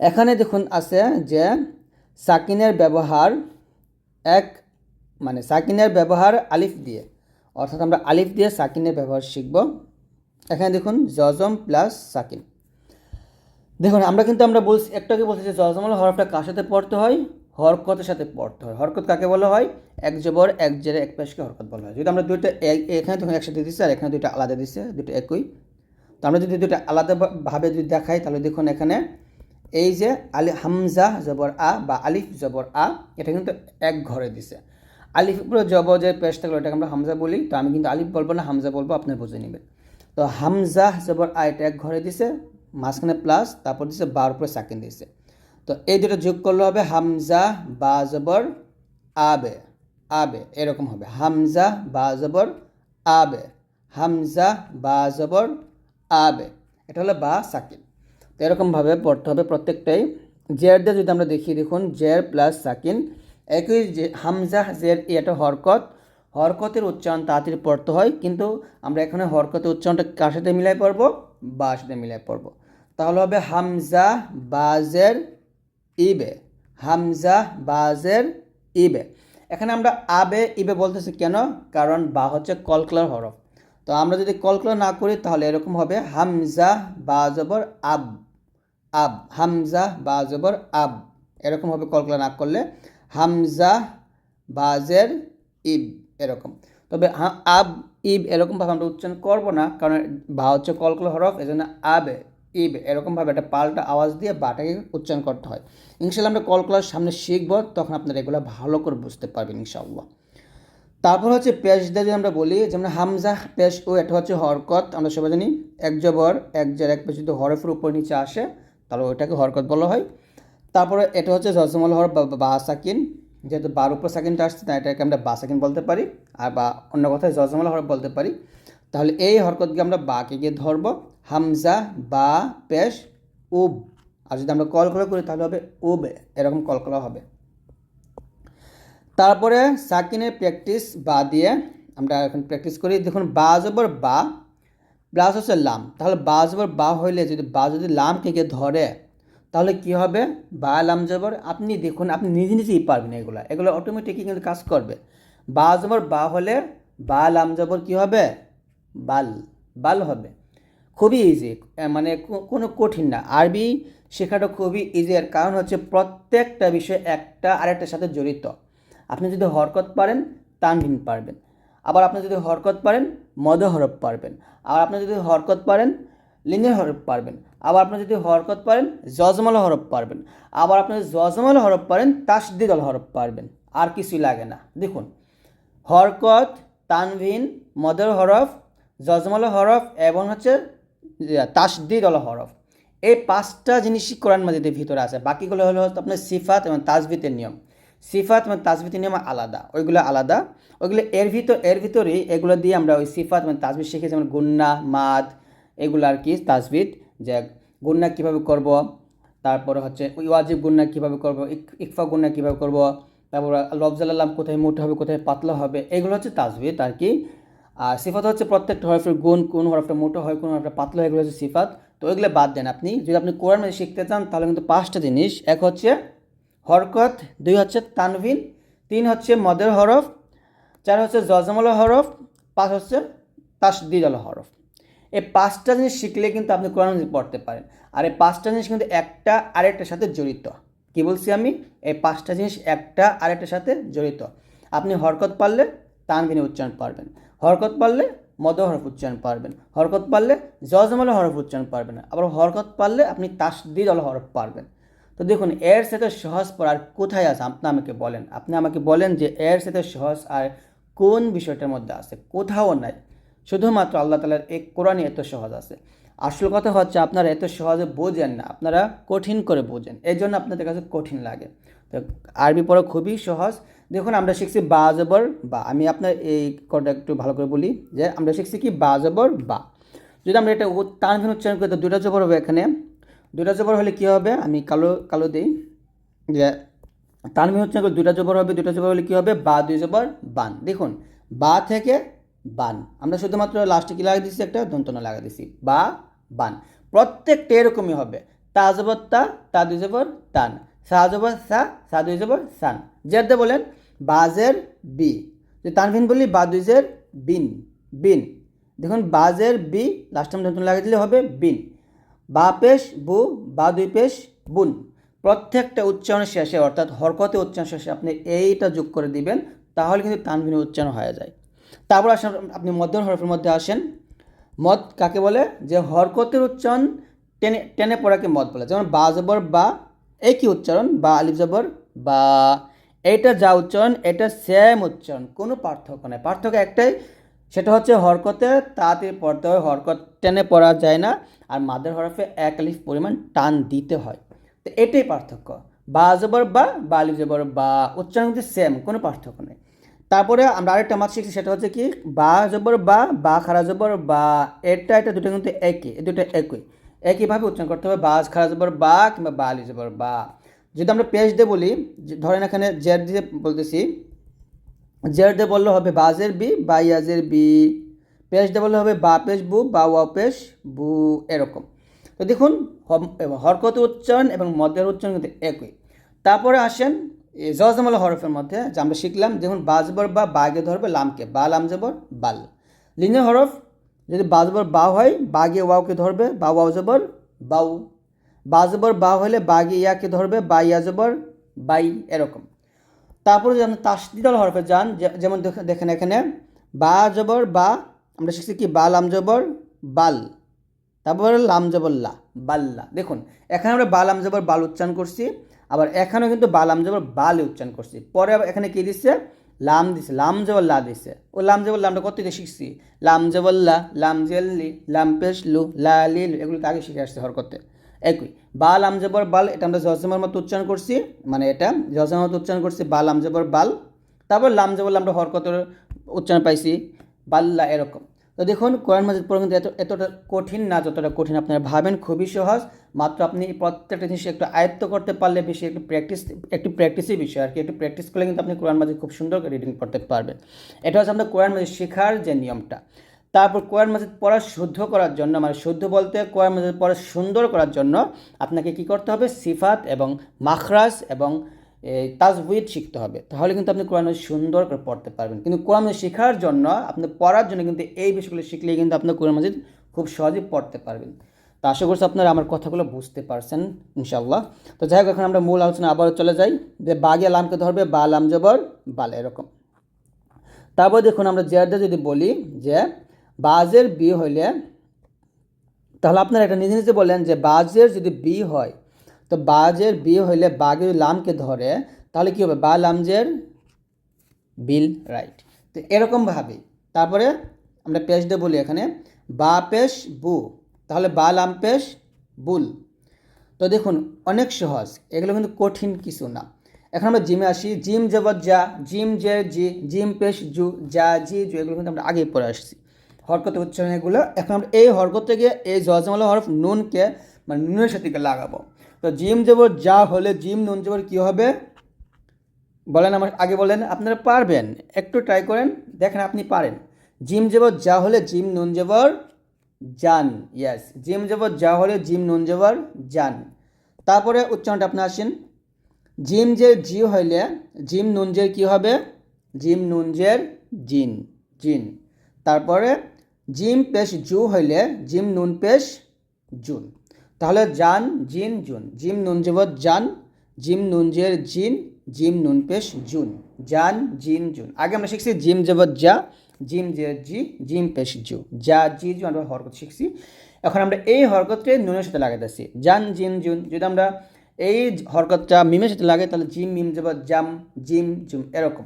এখানে দেখুন আছে যে সাকিনের ব্যবহার এক মানে সাকিনের ব্যবহার আলিফ দিয়ে। অর্থাৎ আমরা আলিফ দিয়ে সাকিনের ব্যবহার শিখব। এখানে দেখুন জজম প্লাস সাকিন। দেখুন, আমরা কিন্তু আমরা বলছি একটাকে বলছি যে জজমল হরফটা কার সাথে পড়তে হয়? হরকতের সাথে পড়তে হয়। হরকত কাকে বলা হয়? এক জবর, এক জেরে, এক পেশকে হরকত বলা হয়। যদি আমরা দুইটা এখানে তখন একসাথে দিচ্ছি আর এখানে দুইটা আলাদা দিচ্ছে দুটো একই। তো আমরা যদি দুটো আলাদাভাবে যদি দেখাই, তাহলে দেখুন এখানে এই যে আলি হামজা জবর আ বা আলিফ জবর আ, এটা কিন্তু এক ঘরে দিছে। আলিফ উপরে জব যে পেশ থাকল, এটাকে আমরা হামজা বলি। তো আমি কিন্তু আলিফ বলব না, হামজা বলব, আপনি বুঝে নেবেন। তো হামজা জবর আ, এটা এক ঘরে দিছে, মাঝখানে প্লাস, তারপর দিছে বার উপরে সাকিন দিছে। তো এই দুটো যোগ করলে হবে হামজা বা জবর আবে আবে, এরকম হবে। হামজা বা জবর আবে, হামজা বা জবর আবে, এটা হলো বা, সাকিন। তো এরকমভাবে পড়তে হবে প্রত্যেকটাই। জের দিয়ে যদি আমরা দেখি দেখুন, জের প্লাস সাকিন, একই হামজা, জের ই একটা হরকত। হরকতের উচ্চারণ তাড়াতাড়ি পড়তে হয়, কিন্তু আমরা এখানে হরকতের উচ্চারণটা কার সাথে মিলাই পড়ব? বা সাথে মিলাই পড়ব। তাহলে হবে হামজা বাজের ইবে। হামজা বাজের ইবে। এখানে আমরা আবে, ইবে বলতেছি কেন? কারণ বা হচ্ছে কলকলার হরফ। তো আমরা যদি কলকলা না করি, তাহলে এরকম হবে হামজা, বা জবর, আব। আব, হামজা, বা জবর, আব। এরকম হবে কলকলা না করলে। হামজা, বাজের, ইব এরকম। তবে আব, ইব এরকমভাবে আমরা উচ্চারণ করব না, কারণ বা হচ্ছে কলকলা হরফ, এজন্য আবে, ইব এরকমভাবে একটা পাল্টা আওয়াজ দিয়ে বাটাকে উচ্চারণ করতে হয়। ইনশাল্লাহ আমরা কলকলার সামনে শিখব, তখন আপনারা এগুলো ভালো করে বুঝতে পারবেন ইনশাআল্লাহ। তারপর হচ্ছে পেশ দিয়ে যদি আমরা বলি, যেমন হামজা, পেশ, ও, এটা হচ্ছে হরকত, আমরা সবাই জানি। এক জবর, এক জের, এক পেশ যদি হরফের উপর নিচে আসে তাহলে ওইটাকে হরকত বলা হয়। তারপরে এটা হচ্ছে জজমল হর বা সাকিন। যেহেতু বার উপর সাকিনটা আসছে, তাই এটাকে আমরা বা সাকিন বলতে পারি। আর বা অন্য কথায় জজমল হরফ বলতে পারি। তাহলে এই হরকতকে আমরা বাকে গিয়ে ধরবো। হামজা, বা, পেশ, উব। আর যদি আমরা কল করে, তাহলে হবে উব। এরকম কল করা হবে। তারপরে সাকিনের প্র্যাকটিস বা দিয়ে আমরা এখন প্র্যাকটিস করি। দেখুন, বা জবর বা প্লাস হচ্ছে লাম। তাহলে বা জবর বা হইলে যদি বা যদি লাম গিয়ে ধরে, তাহলে কি হবে? বা লাম জবর। আপনি দেখুন, আপনি নিজে নিজেই পারবেন এগুলো। এগুলো অটোমেটিকই কিন্তু কাজ করবে। বা জবর বা হলে বা লাম জবর কি হবে? বাল বাল হবে। খুবই ইজি মানে কোনো কঠিন না। আরবি শেখাটা খুবই ইজি আর কারণ হচ্ছে প্রত্যেকটা বিষয় একটা আরেকটার সাথে জড়িত। আপনি যদি হরকত পারেন, তানভিন পারবেন। আবার আপনি যদি হরকত পারেন, মদ হরফ পারবেন। আর আপনি যদি হরকত পারেন লিনের হরফ পারবেন। আবার আপনি যদি হরকত পারেন, জজমল হরফ পারবেন। আবার আপনি জজমল হরফ পারেন, তাসদিদল হরফ পারবেন। আর কিছুই লাগে না। দেখুন, হরকত, তানভিন, মদের হরফ, জজমল হরফ, এবং হচ্ছে তাসদিদ অল হরফ। এই পাঁচটা জিনিসই কোরআন মাজিদের ভিতরে আছে। বাকিগুলো হলো আপনার সিফাত এবং তাজবিতের নিয়ম। সিফাত এবং তাজবিতের নিয়ম আলাদা, ওইগুলো আলাদা। ওইগুলো এর ভিতর, এর ভিতরেই এগুলো দিয়ে আমরা ওই সিফাত এবং তাজবিদ শিখেছি, যেমন গুন্না, মাদ, এগুলো আর কি তাজবিদ যে গুন্না কীভাবে করব, তারপরে হচ্ছে ওয়াজিব গুন্না কীভাবে করব ইকফা গুন্না কীভাবে করব, তারপর লফজালাম কোথায় মোটা হবে, কোথায় পাতলা হবে, এগুলো হচ্ছে তাজবিদ আর কি। আর সিফাত হচ্ছে প্রত্যেকটা হরফের গুণ, কোন হরফটা মোটা হয়, কোন হরফটা পাতলা হয়, এগুলো হচ্ছে সিফাত। তো ওইগুলো বাদ দেন আপনি। যদি আপনি কোরআন শিখতে চান, তাহলে কিন্তু পাঁচটা জিনিস, এক হচ্ছে হরকত, দুই হচ্ছে তানভিন, তিন হচ্ছে মদের হরফ, চার হচ্ছে জজমল হরফ, পাঁচ হচ্ছে তাসদিদল হরফ। এই পাঁচটা জিনিস শিখলে কিন্তু আপনি কোরআন পড়তে পারেন। আর এই পাঁচটা জিনিস কিন্তু একটা আরেকটার সাথে জড়িত। কি বলছি আমি? এই পাঁচটা জিনিস একটা আরেকটার সাথে জড়িত। আপনি হরকত পারলে তানভিনে উচ্চারণ পারবেন। হরকত পারলে মদ হরফ উচ্চারণ পারবেন। হরকত পারলে জজমল হরফ উচ্চারণ পারবেন। আবার হরকত পারলে আপনি তাসদিদ অল হরফ পারবেন। তো দেখুন, এর সাথে সহজ পর আর কোথায় আছে? আপনি আমাকে বলেন। আপনি আমাকে বলেন যে এর সাথে সহজ আর কোন বিষয়টার মধ্যে আছে? কোথাও নাই। শুধুমাত্র আল্লাহ তালার এই কোরআনই এত সহজ আছে। আসল কথা হচ্ছে, আপনারা এত সহজে বোঝেন না। আপনারা কঠিন করে বোঝেন। এই জন্য আপনাদের কাছে কঠিন লাগে। তো আরবি পড়া খুবই সহজ। দেখুন, আমরা শিখছি বা জবর বা। আমি আপনার এই কথা একটু ভালো করে বলি যে, আমরা শিখছি কি? বা জবর বা। যদি আমরা এটা তানভিন উচ্চারণ করি, তো দুটা জবর হবে এখানে। দুটা জবর হলে কী হবে? আমি কালো কালো দিই। যে উচ্চারণ করে দুটা জবর হবে দুটা জবর হলে কী হবে? বা, দুই জবর, বান। দেখুন, বা থেকে বান। আমরা শুধুমাত্র লাস্টে কী লাগিয়ে দিচ্ছি একটা? দন্তনা লাগিয়ে দিচ্ছি বা, বান। প্রত্যেকটা এরকমই হবে। তা জবর, তা তা দুই জবর, তান। সা জবর, সা সা দুই জবর, সান। জেরদে বলেন বাজের বি। যদি তানভিন বলি বা দুইজের বিন। বিন। দেখুন বাজের বি লাস্ট টাইম নতুন লাগিয়ে দিলে হবে বিন। বা পেশ বু বা দুই পেশ বুন। প্রত্যেকটা উচ্চারণের শেষে, অর্থাৎ হরকতে উচ্চারণ শেষে আপনি এইটা যোগ করে দিবেন, তাহলে কিন্তু তানভিন উচ্চারণ হয়ে যায়। তারপর আসেন, আপনি মধ্যম হরফের মধ্যে আসেন। মদ কাকে বলে? যে হরকতের উচ্চারণ টেনে টেনে পড়াকে মদ বলে। যেমন বা জবর, বা একই উচ্চারণ? বা, আলিফ জবর, বা। এইটা যা উচ্চারণ, এটা সেম উচ্চারণ, কোনো পার্থক্য নেই। পার্থক্য একটাই সেটা হচ্ছে হরকতে তাতে পড়তে হয়, হরকত টেনে পড়া যায় না আর মাদের হরফে এক আলিফ পরিমাণ টান দিতে হয়। তো এটাই পার্থক্য। বা জবর বা বা আলিফ জবর বা উচ্চারণ কিন্তু সেম কোনো পার্থক্য নেই। তারপরে আমরা আরেকটা মাছ শিখছি, সেটা হচ্ছে কি, বা জবর বা বা খারা জবর, বা এটা এটা দুটো কিন্তু একই, এই দুটো একই। একইভাবে উচ্চারণ করতে হবে বাজ খারা জবর বা কিংবা বা জবর বা। যদি আমরা পেশ দিয়ে বলি ধরেন এখানে জের দিয়ে বলতেছি জের দিয়ে বললে হবে বাজের বি বা ইয়াজের বি, পেশ দিয়ে বললে হবে বা পেশ বু, বা ওয়া পেশ বু, এরকম। তো দেখুন হরকত উচ্চারণ এবং মদের উচ্চারণ কিন্তু একই। তারপরে আসেন জজমল হরফের মধ্যে, যে আমরা শিখলাম, দেখুন, বাজবর বা বাগে ধরবে লামকে, বা লাম জবর, বাল। লিনের হরফ, যদি বাজবর বা হয়, বাগে ওয়াওকে ধরবে, বা ওয়াও জবর, বাউ। বাজবর বা হলে বাগে ইয়াকে ধরবে, বা ইয়া জবর, বাই, এরকম। তারপরে আপনি তাসদিদল হরফে যান যেমন দেখ- দেখেন এখানে, বা জবর, বা, আমরা শিখছি কি? বা লাম জবর, বাল। তারপরে লাম জবর, লা বাল্লা দেখুন, এখানে আমরা বা লাম জবর, বাল উচ্চারণ করছি, আবার এখানেও কিন্তু বা লাম জবর, বাল উচ্চারণ করছি। পরে আবার এখানে কি দিচ্ছে লাম দিছে, লাম জবর, লা দিছে। ও লাম জবর, লামটা কত শিখছি? লাম জবর, লা, লাম জেল্লি, লাম পেশ লু, লা, লি, এগুলো আগে শিখে আসছে হরকতে। একই। বা লাম জবর বাল, এটা আমরা জজমের মতো উচ্চারণ করছি মানে এটা জজমের মতো উচ্চারণ করছি বা লাম জবর বাল। তারপর লাম জবর আমরা হরকতের উচ্চারণ পাইছি? বাল্লা এরকম। তো দেখুন, কোরআন মাজিদ পড়া কিন্তু এত, এতটা কঠিন না, যতটা কঠিন আপনারা ভাবেন, খুবই সহজ। মাত্র আপনি প্রত্যেকটা জিনিস একটু আয়ত্ত করতে পারলে বেশি একটু প্র্যাকটিস একটু প্র্যাকটিসই বিষয় আর কি। একটু প্র্যাকটিস করলে কিন্তু আপনি কোরআন মাজিদ খুব সুন্দর করে রিডিং করতে পারবেন। এটা হচ্ছে আপনার কোরআন মাজিদ শেখার যে নিয়মটা। তারপর কোরআন মাজিদ পড়া শুদ্ধ করার জন্য মানে শুদ্ধ বলতে কোরআন মাজিদ পড়া সুন্দর করার জন্য আপনাকে কি করতে হবে? সিফাত এবং মাখরাজ এবং এই তাজউইদ শিখতে হবে। তাহলে কিন্তু আপনি কোরআন সুন্দর করে পড়তে পারবেন। কিন্তু কোরআন শেখার জন্য, আপনি পড়ার জন্য কিন্তু এই বিষয়গুলো শিখলে কিন্তু আপনি কোরআন মাজিদ খুব সহজেই পড়তে পারবেন। তো আশা করছি আপনারা আমার কথাগুলো বুঝতে পারছেন ইনশাল্লাহ তো যাই হোক, এখন আমরা মূল আলোচনা আবারও চলে যাই। যে বাগে লামকে ধরবে, বা লাম জবর, বাল, এরকম। তারপর দেখুন আমরা জেরদে যদি বলি যে বাজের বি হইলে, তাহলে আপনারা এটা নিজে নিজে বললেন যে বাজের যদি বি হয়, তো বাজের বি হইলে বাগে যদি লামকে ধরে, তাহলে কি হবে? বা লামজের বিল রাইট। তো এরকমভাবে, তারপরে আমরা পেশ দিয়ে বলি এখানে, বা পেশ বু, তাহলে বা লাম পেশ বুল। তো দেখুন, অনেক সহজ, এগুলো কিন্তু কঠিন কিছু না। এখন আমরা জিমে আসি, জিম জবর যা, জিম জে জি, জিম পেশ জু, যা, জি, জু, এগুলো কিন্তু আমরা আগেই পড়ে আসছি। হরকতে উচ্চারণ এগুলো। এখন আমরা এই হরকত থেকে এই জজমালা হরফ নুনকে মানে নুনের সাথে লাগাবো। তো জিম জবর যা হলে জিম, নুন জবর কী হবে? বলেন আমার, আগে বলেন, আপনারা পারবেন? একটু ট্রাই করেন, দেখেন আপনি পারেন। জিম জবর যা হলে জিম, নুন জবর জান ইয়াস জিম জবর যা হলে জিম, নুন জবর জান তারপরে উচ্চারণটা আপনি আসেন। জিম জের জি হইলে, জিম, নুন জের কী হবে? জিম, নুন জের জিন জিন। তারপরে জিম পেশ জু হইলে জিম নুন পেশ জুন। তাহলে জান, জিন, জুন। জিম নুন জবর জান। জিম নুন জের, জিন। জিম নুন পেশ জুন। জান, জিন, জুন। আগে আমরা শিখছি জিম জবর যা জিম জের, জি। জিম পেশ জু। যা জি জু আমরা হরকত শিখছি। এখন আমরা এই হরকতকে নুনের সাথে লাগাইতেছি। জান, জিন, জুন। যদি আমরা এই হরকতটা মিমের সাথে লাগাই, তাহলে জিম, মিম জবর জাম, জিম, জুম, এরকম।